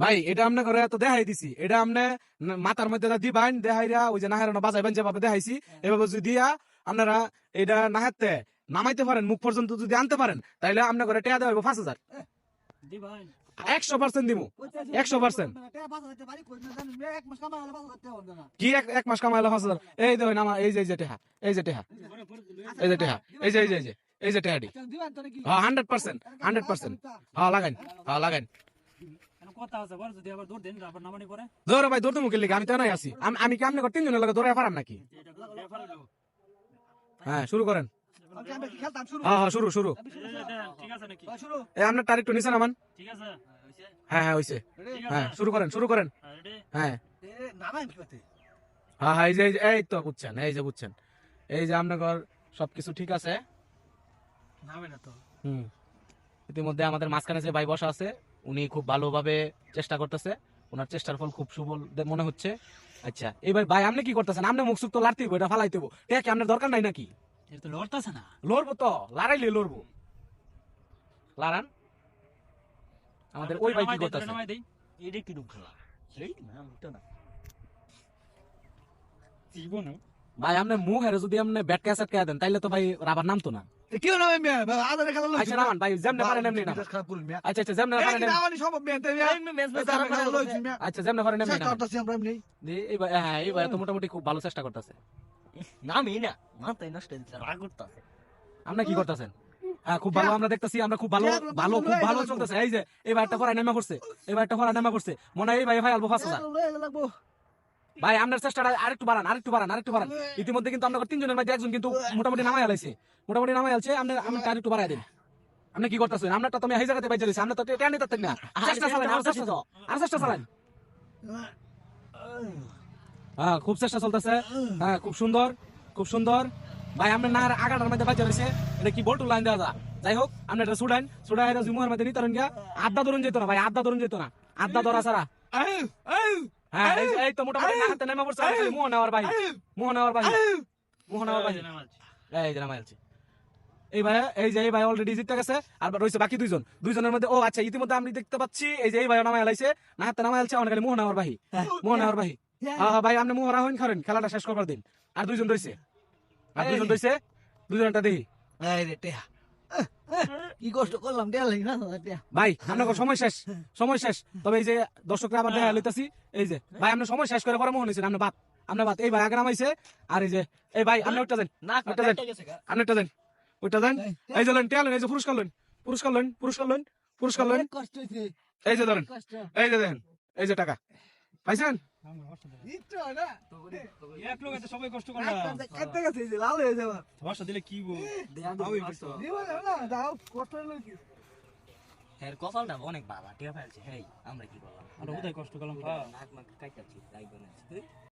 ভাই এটা আমনে করে তো দেখাই দিছি। এটা আমনে মাথার মধ্যে দিবাইন দেখাইরা ওই যে নাহের বাজাইবেন যেভাবে দেখাইছি এভাবে যদি দিয়া আপনারা এটা নাহাতে নামাইতে পারেন মুখ পর্যন্ত যদি আনতে পারেন তাইলে আপনার করে টেয়া দেওয়া পাঁচ হাজার। একশো পার্সেন্ট দিমু। একশো পার্সেন্ট। কি এক মাস কামাইলে পাঁচ হাজার? এই দেখো নামা এই যে এই যে টেহা এই যে টেহা এই যে টেহা এই যে এই যে এই যে। এই যে টেহাডি হ্যাঁ হান্ড্রেড পার্সেন্ট হান্ড্রেড পার্সেন্ট হ্যাঁ লাগাইন হ্যাঁ লাগাইন। কথা আছে বল যদি আবার দৌড় দেন আবার নামানি পরে। ধরো ভাই দৌড়তে মুখের লিগে আমি তো নাই আছি। আমি- আমি কি আপনি তিনজনের লগে দৌড়ায় পারাম নাকি? হ্যাঁ শুরু করেন। হ্যাঁ হ্যাঁ শুরু শুরু। ঠিক আছে নাকি? এই আপনার তারিখ একটু নিচে নামান। হ্যাঁ হ্যাঁ হ্যাঁ শুরু করেন শুরু করেন। হ্যাঁ হ্যাঁ। হ্যাঁ এই যে এই যে- এই তো বুঝছেন এই যে বুঝছেন। এই যে আপনার সবকিছু ঠিক আছে। নামে না তো। হুম। ইতিমধ্যে আমাদের মাঝখানে যে ভাই বসা আছে উনি খুব ভালোভাবে চেষ্টা করতেছে। ওনার চেষ্টার ফল খুব সুফল মনে হচ্ছে। আচ্ছা এবার ভাই আপনি কি করতেছেন? আপনি মুখ সুখ তো লাড়তে হইবো, এটা ফালাইতে হইবো। ঠিক আছে আপনার দরকার নাই নাকি? এর তো লড়তাছে না। লড়বো তো লড়াইলে লড়বো। লারান আমাদের ওই ভাই কি করতেছে? এটা কি খেলা? সেই নাম তো না। জীবনে ভাই আপনি মুখ হেরে যদি আপনি ব্যাট ক্যাসেট খেয়ে দেন তাইলে তো ভাই রাবার নামতো না। আচ্ছা নামান ভাই যেমনে পারেন এমনি নামান আচ্ছা আচ্ছা যেমনে পারেন এমনি- আচ্ছা যেমনে পারেন এমনি। নামান। দি- এই ভাই- হ্যাঁ তো মোটামুটি খুব ভালো চেষ্টা করতেছে। নামই না মাথায় নষ্ট হয়েছে রাগ করতেছে। আপনি কি করতেছেন? হ্যাঁ খুব ভালো আমরা দেখতেছি আমরা খুব ভালো ভালো খুব ভালো চলতেছে। এই যে এবার একটা পড়ায় নেমা করছে এবার একটা নেমা করছে মনে হয় এই ভাই ভাই অল্প পাঁচ হাজার ভাই আপনার চেষ্টাটা আরেকটু বাড়ান আরেকটু বাড়ান আরেকটু বাড়ান। ইতিমধ্যে কিন্তু আমরা তিনজনের মধ্যে একজন কিন্তু মোটামুটি নামাই আলাইছে। মোটামুটি নামাই আলছে আপনি আপনি আরেকটু বাড়াই দিন। আপনি কি করতেছেন? আমরা তো তুমি এই জায়গাতে বাইরে আমরা তো টেনে নিতে না। চেষ্টা চালান আর চেষ্টা চালান আর চেষ্টা চালান। হ্যাঁ খুব চেষ্টা চলতেছে। হ্যাঁ খুব সুন্দর খুব সুন্দর। ভাই আমরা না আগাটার মধ্যে বাজে রয়েছে এটা কি বল্টু লাইন দেওয়া যাই হোক আপনি এটা সুডাইন সুডাই এটা জুমুর মধ্যে নিতে গিয়া। আড্ডা ধরুন যেত না ভাই আড্ডা ধরুন যেত না। আড্ডা ধরা ছাড়া। হ্যাঁ এই তো মোটামুটি না হাতে নেমে পড়ছে মোহন নেওয়ার ভাই মোহন নেওয়ার ভাই মোহন নেওয়ার ভাই এই যে নামাই এই ভাই এই যে এই ভাই অলরেডি জিতে গেছে আর রয়েছে বাকি দুইজন। দুইজনের মধ্যে ও আচ্ছা ইতিমধ্যে আমি দেখতে পাচ্ছি এই যে এই ভাই নামাই আলাইছে না হাতে নামাই আলছে অনেক মোহন নেওয়ার ভাই মোহন নেওয়ার ভাই হ্যাঁ। হ্যাঁ ভাই আপনি মোহরা হইন খারেন খেলাটা শেষ করবার দিন। আর দুইজন রয়েছে। আর দুইজন রয়েছে দুইজনটা দেখি। কি কষ্ট করলাম দেয়া লাগি ভাই আপনার সময় শেষ সময় শেষ। তবে এই যে দর্শকরা আবার দেখা লইতাছি এই যে ভাই আপনি সময় শেষ করে পরে মোহন হয়েছেন আপনার বাদ আপনার বাদ এই ভাই আগে নামাইছে আর এই যে এই ভাই আপনি ওইটা দেন না ওইটা দেন আপনি ওইটা দেন ওইটা দেন। এই যে লেন টেলেন এই যে পুরস্কার লেন পুরস্কার লেন পুরস্কার লেন পুরস্কার লেন এই যে ধরেন এই যে দেখেন এই যে টাকা পাইছেন? এক লোক এতে সবাই কষ্ট করলাম দশটা দিলে কি বল হ্যাঁ কপালটা অনেক বাবা টিয়া ফেলছে। হেই আমরা কি করলাম? আমরা কোথায় কষ্ট করলাম? নাক মাক কাইতাছি তাই বলে